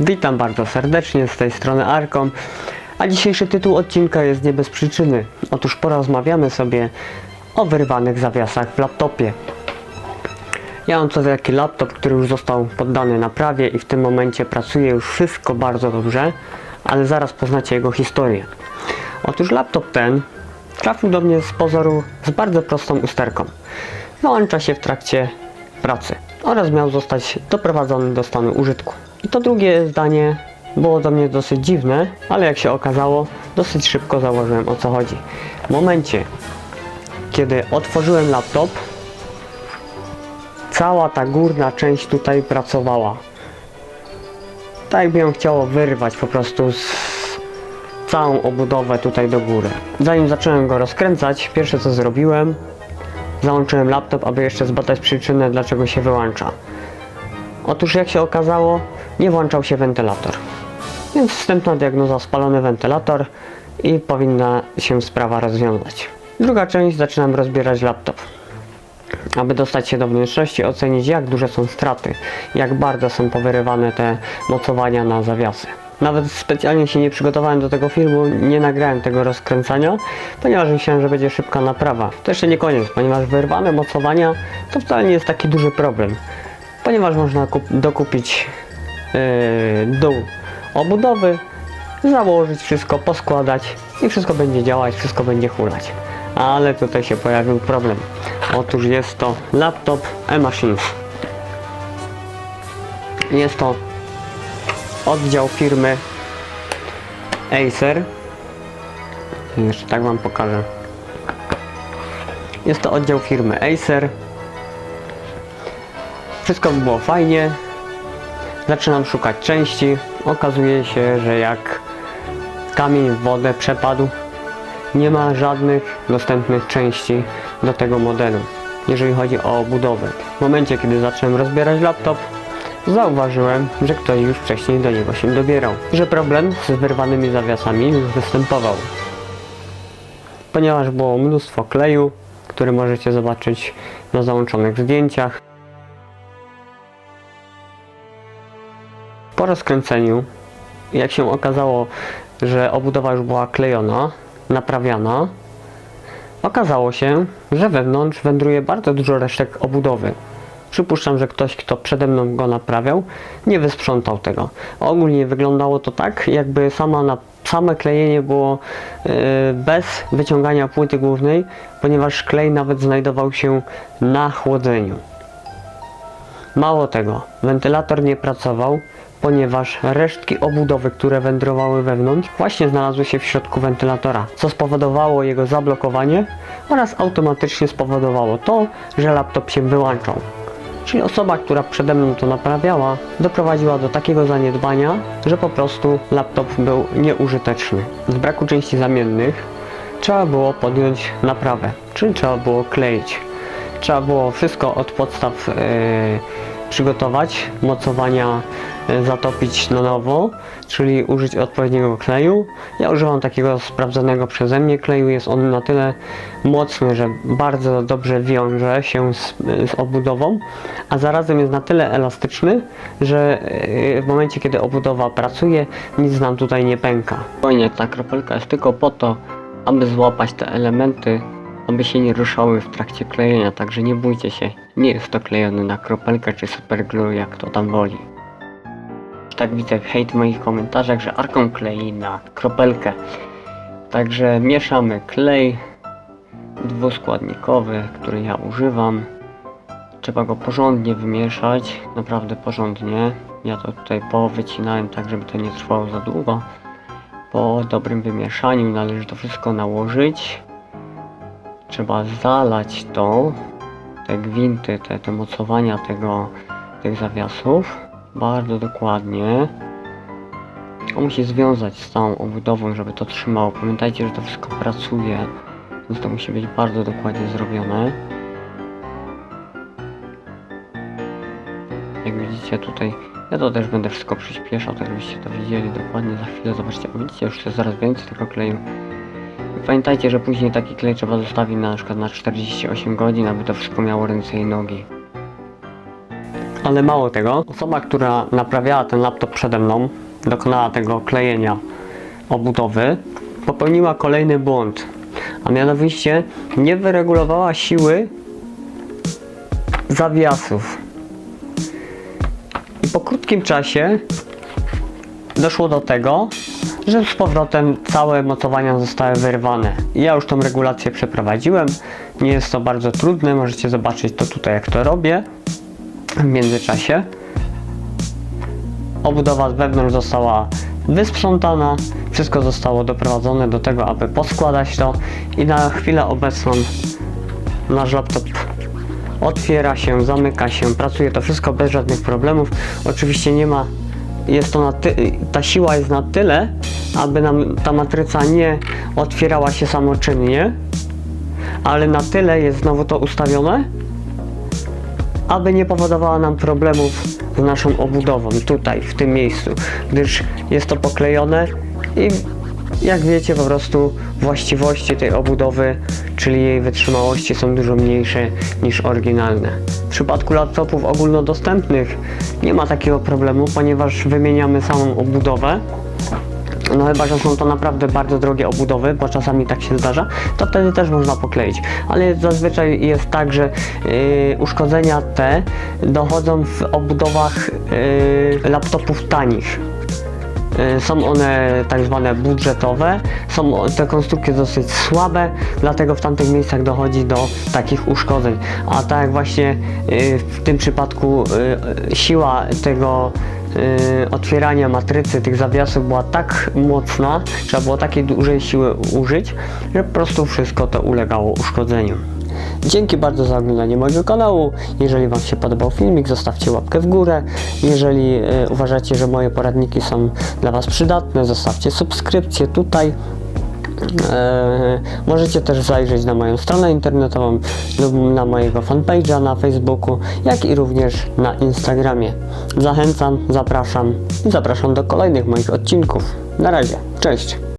Witam bardzo serdecznie z tej strony Arkom, a dzisiejszy tytuł odcinka jest nie bez przyczyny. Otóż porozmawiamy sobie o wyrwanych zawiasach w laptopie. Ja mam sobie taki laptop, który już został poddany naprawie i w tym momencie pracuje już wszystko bardzo dobrze, ale zaraz poznacie jego historię. Otóż laptop ten trafił do mnie z pozoru z bardzo prostą usterką. Wyłącza się w trakcie pracy oraz miał zostać doprowadzony do stanu użytku. To drugie zdanie było do mnie dosyć dziwne, ale jak się okazało, dosyć szybko zauważyłem o co chodzi. W momencie, kiedy otworzyłem laptop, cała ta górna część tutaj pracowała. Tak jakby ją chciało wyrwać po prostu z całą obudowę tutaj do góry. Zanim zacząłem go rozkręcać, pierwsze co zrobiłem, załączyłem laptop, aby jeszcze zbadać przyczynę, dlaczego się wyłącza. Otóż jak się okazało, nie włączał się wentylator. Więc wstępna diagnoza spalony wentylator i powinna się sprawa rozwiązać. Druga część zaczynam rozbierać laptop. Aby dostać się do wnętrzności, ocenić jak duże są straty, jak bardzo są powyrywane te mocowania na zawiasy. Nawet specjalnie się nie przygotowałem do tego filmu, nie nagrałem tego rozkręcania, ponieważ myślałem, że będzie szybka naprawa. To jeszcze nie koniec, ponieważ wyrwane mocowania to wcale nie jest taki duży problem, ponieważ można kup- dokupić yy, dół obudowy, założyć wszystko, poskładać i wszystko będzie działać, wszystko będzie hulać. Ale tutaj się pojawił problem. Otóż jest to laptop e-machines. Jest to oddział firmy Acer. Jeszcze tak wam pokażę. Jest to oddział firmy Acer. Wszystko by było fajnie. Zaczynam szukać części. Okazuje się, że jak kamień w wodę przepadł, nie ma żadnych dostępnych części do tego modelu, jeżeli chodzi o budowę. W momencie, kiedy zacząłem rozbierać laptop, zauważyłem, że ktoś już wcześniej do niego się dobierał, że problem z wyrwanymi zawiasami występował. Ponieważ było mnóstwo kleju, który możecie zobaczyć na załączonych zdjęciach. Po rozkręceniu, jak się okazało, że obudowa już była klejona, naprawiana, okazało się, że wewnątrz wędruje bardzo dużo resztek obudowy. Przypuszczam, że ktoś, kto przede mną go naprawiał, nie wysprzątał tego. Ogólnie wyglądało to tak, jakby sama na, same klejenie było yy, bez wyciągania płyty głównej, ponieważ klej nawet znajdował się na chłodzeniu. Mało tego, wentylator nie pracował, ponieważ resztki obudowy, które wędrowały wewnątrz, właśnie znalazły się w środku wentylatora, co spowodowało jego zablokowanie oraz automatycznie spowodowało to, że laptop się wyłączał. Czyli osoba, która przede mną to naprawiała, doprowadziła do takiego zaniedbania, że po prostu laptop był nieużyteczny. Z braku części zamiennych trzeba było podjąć naprawę, czyli trzeba było kleić. Trzeba było wszystko od podstaw yy, przygotować, mocowania yy, zatopić na nowo, czyli użyć odpowiedniego kleju. Ja używam takiego sprawdzonego przeze mnie kleju, jest on na tyle mocny, że bardzo dobrze wiąże się z, z obudową, a zarazem jest na tyle elastyczny, że yy, w momencie kiedy obudowa pracuje, nic nam tutaj nie pęka. Spokojnie, ta kropelka jest tylko po to, aby złapać te elementy, aby się nie ruszały w trakcie klejenia, także nie bójcie się, nie jest to klejony na kropelkę czy superglue, jak to tam woli. Tak widzę hejt w moich komentarzach, że Arką klei na kropelkę. Także mieszamy klej dwuskładnikowy, który ja używam. Trzeba go porządnie wymieszać, naprawdę porządnie. Ja to tutaj powycinałem tak, żeby to nie trwało za długo. Po dobrym wymieszaniu należy to wszystko nałożyć. Trzeba zalać to, te gwinty, te, te mocowania tego, tych zawiasów bardzo dokładnie. On musi związać z całą obudową, żeby to trzymało. Pamiętajcie, że to wszystko pracuje, więc to musi być bardzo dokładnie zrobione. Jak widzicie tutaj, ja to też będę wszystko przyspieszał, tak żebyście to widzieli dokładnie za chwilę. Zobaczcie, widzicie, już jest coraz więcej tego kleju. Pamiętajcie, że później taki klej trzeba zostawić na przykład na 48 godzin, aby to wszystko miało ręce i nogi. Ale mało tego, osoba, która naprawiała ten laptop przede mną, dokonała tego klejenia obudowy, popełniła kolejny błąd. A mianowicie nie wyregulowała siły zawiasów. I po krótkim czasie doszło do tego, że z powrotem całe mocowania zostały wyrwane. Ja już tą regulację przeprowadziłem. Nie jest to bardzo trudne, możecie zobaczyć to tutaj jak to robię w międzyczasie. Obudowa z wewnątrz została wysprzątana, wszystko zostało doprowadzone do tego, aby poskładać to i na chwilę obecną nasz laptop otwiera się, zamyka się, pracuje to wszystko bez żadnych problemów. Oczywiście nie ma, jest to ta siła jest na tyle, aby nam ta matryca nie otwierała się samoczynnie, ale na tyle jest znowu to ustawione, aby nie powodowała nam problemów z naszą obudową tutaj, w tym miejscu, gdyż jest to poklejone i jak wiecie po prostu właściwości tej obudowy, czyli jej wytrzymałości są dużo mniejsze niż oryginalne. W przypadku laptopów ogólnodostępnych nie ma takiego problemu, ponieważ wymieniamy samą obudowę no chyba, że są to naprawdę bardzo drogie obudowy, bo czasami tak się zdarza, to wtedy też można pokleić. Ale zazwyczaj jest tak, że yy, uszkodzenia te dochodzą w obudowach yy, laptopów tanich. Yy, Są one tak zwane budżetowe, są te konstrukcje dosyć słabe, dlatego w tamtych miejscach dochodzi do takich uszkodzeń. A tak jak właśnie yy, w tym przypadku yy, siła tego otwierania matrycy tych zawiasów była tak mocna, trzeba było takiej dużej siły użyć, że po prostu wszystko to ulegało uszkodzeniu. Dzięki bardzo za oglądanie mojego kanału. Jeżeli Wam się podobał filmik, zostawcie łapkę w górę. Jeżeli e, uważacie, że moje poradniki są dla Was przydatne, zostawcie subskrypcję tutaj. E, możecie też zajrzeć na moją stronę internetową lub na mojego fanpage'a na Facebooku, jak i również na Instagramie. Zachęcam, zapraszam i zapraszam do kolejnych moich odcinków. Na razie, cześć!